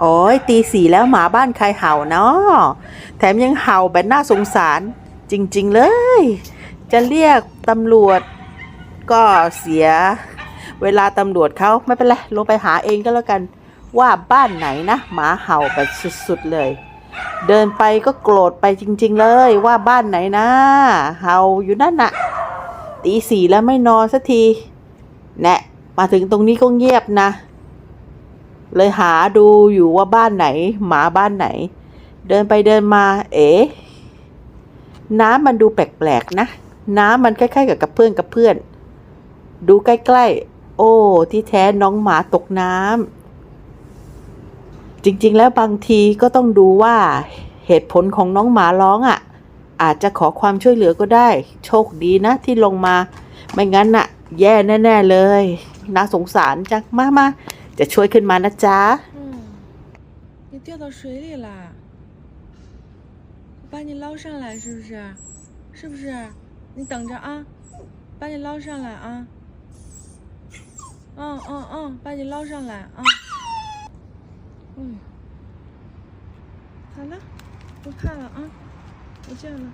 โอ้ยตีสี่แล้วหมาบ้านใครเห่าเนาะแถมยังเห่าแบบน่าสงสารจริง ๆ เลย จะเรียกตำรวจก็เสีย เวลาตำรวจเขาไม่เป็นไรลงไปหาเองก็แล้วกัน ว่าบ้านไหนนะหมาเห่าแบบสุดๆเลย เดินไปก็โกรธไปจริง ๆ เลยว่าบ้านไหนนะ เห่าอยู่นั่นน่ะตีสี่แล้วไม่นอนสักที แนะ มาถึงตรงนี้ก็เงียบนะ เลยหาดูอยู่ว่าบ้านไหน หมาบ้านไหน เดินไปเดินมา เอ๋น้ำมันดูแปลกๆนะ น้ำมันคล้ายๆกับกับเพื่อนกับเพื่อน ดูใกล้ๆ โอ้ ที่แท้น้องหมาตกน้ำจริงๆแล้วบางทีก็ต้องดูว่าเหตุผลของน้องหมาร้องอะ่ะ อาจจะขอความช่วยเหลือก็ได้ โชคดีนะที่ลงมา ไม่งั้นน่ะ แย่แน่ ๆเลย น่าสงสารจังมามา จะช่วยขึ้นมานะจ๊ะ 嗯，你掉到水里啦！我把你捞上来，是不是？是不是？你等着啊，把你捞上来啊！嗯嗯嗯，把你捞上来啊！嗯，好了，不怕了啊，不叫了。